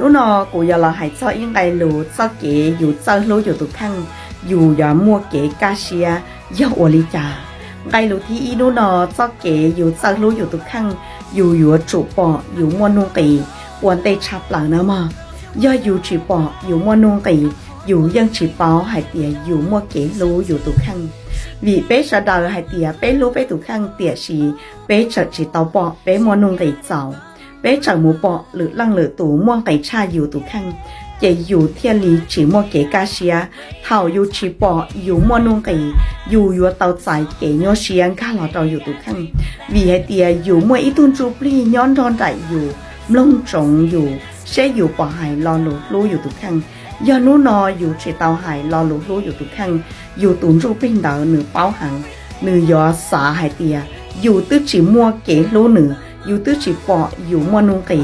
นู่นอกูอย่าเราหายเจ้ายังไงรู้เจ้าเก๋อยู่เจ้ารู้อยู่ตุกังอยู่อย่ามัวเก๋กาเชียย่าอวลิจาไงรู้ที่อีนู่นอเจ้าเก๋อยู่เจ้ารู้อยู่ตุกังอยู่อยู่จุปออยู่มัวนุ่งกีวันเตชับหลังนะมาย่าอยู่จีปออยู่มัวนุ่งกีอยู่ยังจีปอหายเตียอยู่มัวเก๋รู้อยู่ตุกังวีเป๊ะชะดาวหายเตียเป๊ะรู้เป๊ะตุกังเตียชีเป๊ะเฉิดจีเตาปอเป๊ะมัวนุ่งกีเจ้า หลอเตาอยู่ตูข้างวีไอเตียอยู่มัวอีตุนจูปลีย้อนรอนใจอยู่มลงจงอยู่เชอยู่ปอหายรอหลูรู้อยู่ตูข้างยอนูนออยู่เฉีเตาหายรอหลูรู้อยู่ตูข้างอยู่ตุนจูปลีเดาหนึ่งเป้าหังหนึ่งยอสาหายเตีย อยู่ตื้อฉีมัวเก๋รู้หนึ่งอ dù tư chỉ bỏ, dù mua nung kì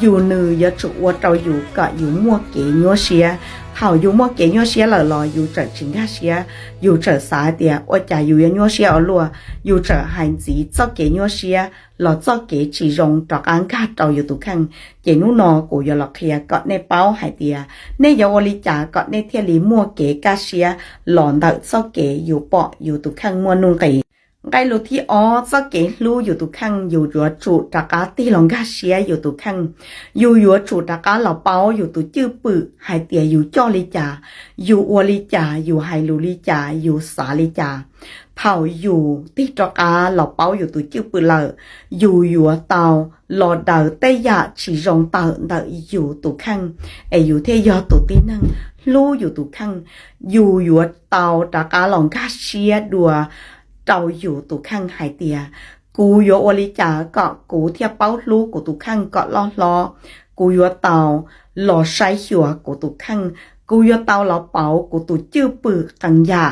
dù nư giờ chủ ở trâu dù cả dù mua kẻ nhớ xe thảo dù mua kẻ nhớ xe là lò dù trở chính ra xe dù trở xá tiệt ở chả dù nhớ xe ở lùa, dù trở hành gì cho kẻ nhớ xe là cho kẻ chỉ rong trọc ăn cá trâu dù tụ khăn. Kẻ nu nọ của giờ lọc kia có nè bao hải tiệt nè giờ ở lý trả có nè thiên lý mua kẻ cá xe lòn đợi cho kẻ dù bỏ, dù tụ khăn mua nung kì ไกลูที่อ๋อจะเกลูอยู่ตุขังอยู่ยัวจูตากาตีหลงกาเชียอยู่ตุขังอยู่ยัวจูตากาเหล่าเปาอยู่ตุจื้อปือหายเตียอยู่จ้อลิจาอยู่อวลิจาอยู่ไฮลูลิจาอยู่สาลิจาเผาอยู่ตีตากาเหล่าเปาอยู่ตุจื้อปือเลออยู่ยัวเตาหลอเดาเตยะฉีรงเตาเดาอยู่ตุขังเออยู่เทยอตุตีนังลู่อยู่ตุขังอยู่ยัวเตาตาหลงกาเชียดัว เราอยู่ตุข้างหายเตีย กูโยอลิจาเกาะกูเทียบเป้าลูกกูตุข้างเกาะล้อล้อกูโยเตาหล่อใช้หัวกูตุข้างกูโยเตาหล่อเป๋ากูตุจื้อปือตังยา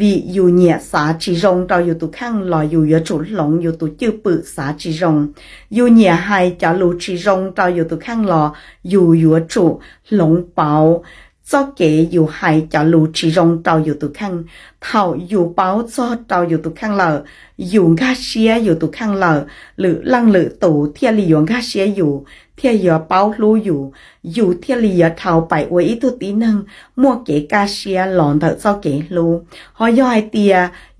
วิอยู่เหนียสาจีรงเราอยู่ตุข้างหล่ออยู่ยจุดหลงอยู่ตุจื้อปือสาจีรงอยู่เหนียไฮจะลูจีรงเราอยู่ตุข้างหล่ออยู่ยัวจุหลงเป๋า เจ้าเก๋ยอยู่ไฮจ่าลู่ที่รองเต่าอยู่ตุขังเตาอยู่เป้าเจ้าเต่าอยู่ตุขังเลยอยู่กาเชียอยู่ตุขังเลยหรือลังหรือตู่เที่ยวอยู่กาเชียอยู่เที่ยวเป้าลู่อยู่อยู่เที่ยวเทาไปโอ้ยตุตีนังมั่วเก๋กาเชียหลอนเต่าเจ้าเก๋ลู่ห้อยย่อเตีย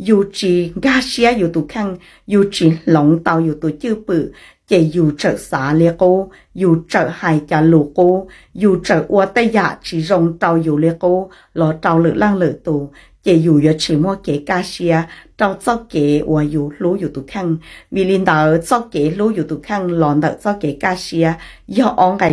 อยู่ที่กาเชียอยู่ตุขังอยู่ที่หลงเต่าอยู่ตุจื้อปื้ เกอยู่เจอสาเลียกอยู่เจอหายจลูกูอยู่เจออัวตะยาชีรงเตาอยู่เลียกหลอเตาหลือล่างเหลือตัวเกอยู่ยชิมัวเกกาเชียเตาเจ้าเกอัวอยู่รู้อยู่ตุขังมีลินดาเจ้าเกรู้อยู่ตุขังหลอนเตาเจ้าเกกาเชียย่ออองไก